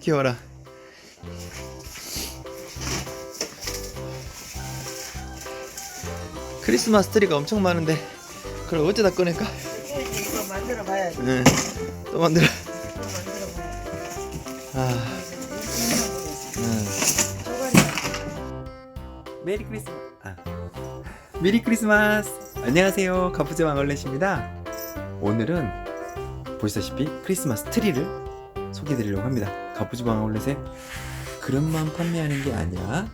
귀여워라. 크리스마스 트리가 엄청 많은데 그걸 어쩌다 꺼낼까? 이거 만들어 봐야지. 네. 또 만들어. 또 만들어 봐야지. 아. 음. 초가리. 메리 크리스마스. 아. 메리 크리스마스. 안녕하세요. 가부제 왕얼렛입니다. 오늘은 보시다시피 크리스마스 트리를 소개해드리려고 합니다. 가부제 왕얼렛에 그릇만 판매하는 게 아니라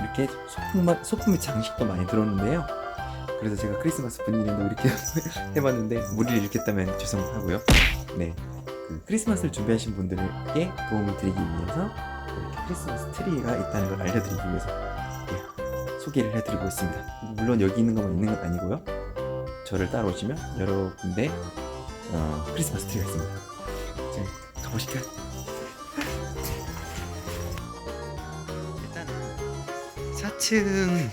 이렇게 소품만 소품의 장식도 많이 들었는데요. 그래서 제가 크리스마스 분위기도 이렇게 해봤는데 무리를 일으켰다면 죄송하고요. 네, 그 크리스마스를 준비하신 분들에게 도움을 드리기 위해서 이렇게 크리스마스 트리가 있다는 걸 알려드리기 위해서 예, 소개를 해드리고 있습니다. 물론 여기 있는 것만 있는 건 아니고요. 저를 따라오시면 여러 군데 어, 크리스마스 트리가 있습니다. 자, 가보실까요? 일단은 4층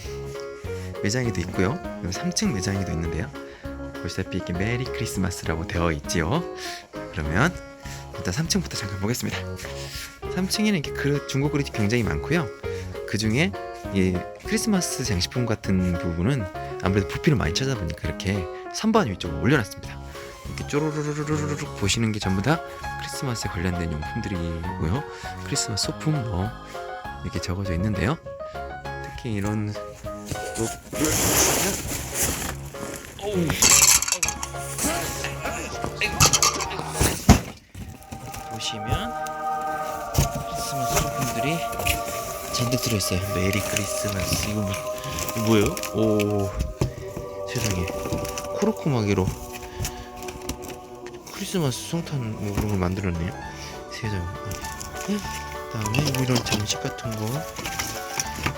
매장에도 있고요. 그리고 3층 매장에도 있는데요. 보시다시피 이렇게 메리 크리스마스라고 되어 있지요. 그러면 일단 3층부터 잠깐 보겠습니다. 3층에는 이렇게 그릇, 중국 그릇이 굉장히 많고요. 그 중에 이 크리스마스 장식품 같은 부분은 아무래도 부피를 많이 찾아보니까 이렇게 선반 위쪽으로 올려놨습니다. 이렇게 쪼르르르르르 보시는 게 전부 다 크리스마스에 관련된 용품들이고요. 크리스마스 소품 뭐 이렇게 적어져 있는데요. 특히 이런. 보시면 크리스마스 소품들이 잔뜩 들어있어요. 메리 크리스마스 이거 뭐 이거 뭐예요? 오 세상에 코르코마기로 크리스마스 성탄 뭐 그런 걸 만들었네요. 세상에. 그다음에 뭐 이런 장식 같은 거.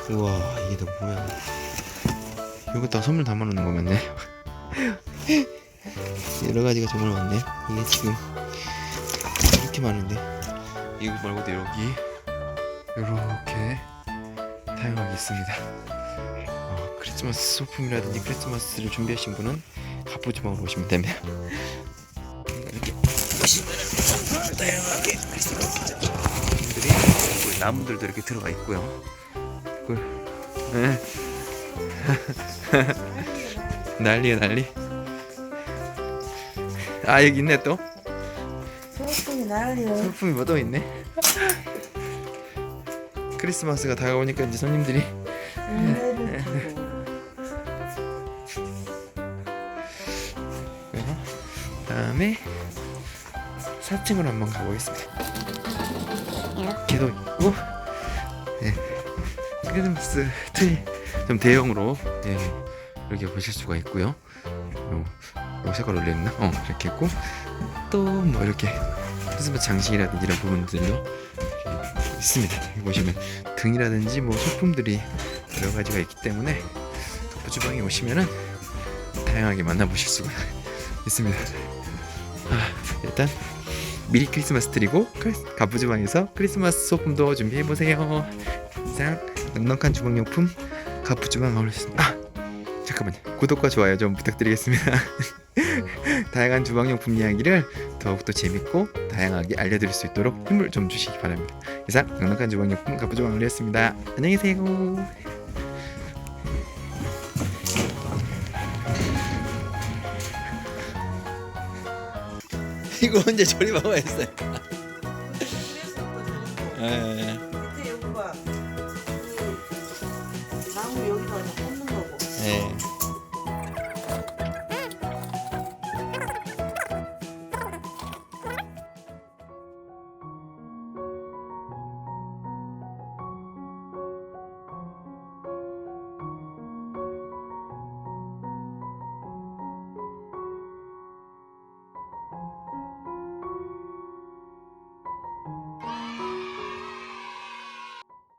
우와 이게 다 뭐야? 이거 다 선물 담아놓는 거 맞네. 여러 가지가 정말 많네요. 이게 지금 이렇게 많은데 이거 말고도 여기 이렇게 다양하게 있습니다. 어, 크리스마스 소품이라든지 크리스마스를 준비하신 분은 갑부주방으로 오시면 됩니다. 보시면 다양하게 크리스마스 소품들이 있고 나무들도 이렇게 들어가 있고요. 그걸 네. 난리야 난리. 아 여기 있네 또. 소풍이 난리요. 소품이 뭐 또 있네. 크리스마스가 다가오니까 이제 손님들이. 그래서 다음에 4층으로 한번 가보겠습니다. 이렇게도 있고, 네. 크리스마스 트리 좀 대형으로 예, 이렇게 보실 수가 있고요. 요, 요 색깔 올려있나? 어 이렇게 있고 또 뭐 이렇게 크리스마스 장식이라든지 이런 부분들도 있습니다. 보시면 등이라든지 뭐 소품들이 여러 가지가 있기 때문에 덕부 주방에 오시면은 다양하게 만나보실 수가 있습니다. 아, 일단 미리 크리스마스 트리고 가부 주방에서 크리스마스 소품도 준비해 보세요. 이상 넉넉한 주방용품 가부 주방 어울렸습니다. 아, 잠깐만요. 구독과 좋아요 좀 부탁드리겠습니다. 다양한 주방용품 이야기를 더욱더 재밌고 다양하게 알려드릴 수 있도록 힘을 좀 주시기 바랍니다. 이상 넉넉한 주방용품 가부 주방 어울렸습니다. 안녕히 계세요. 이거 언제 조립하고 했어요? 예. 밑에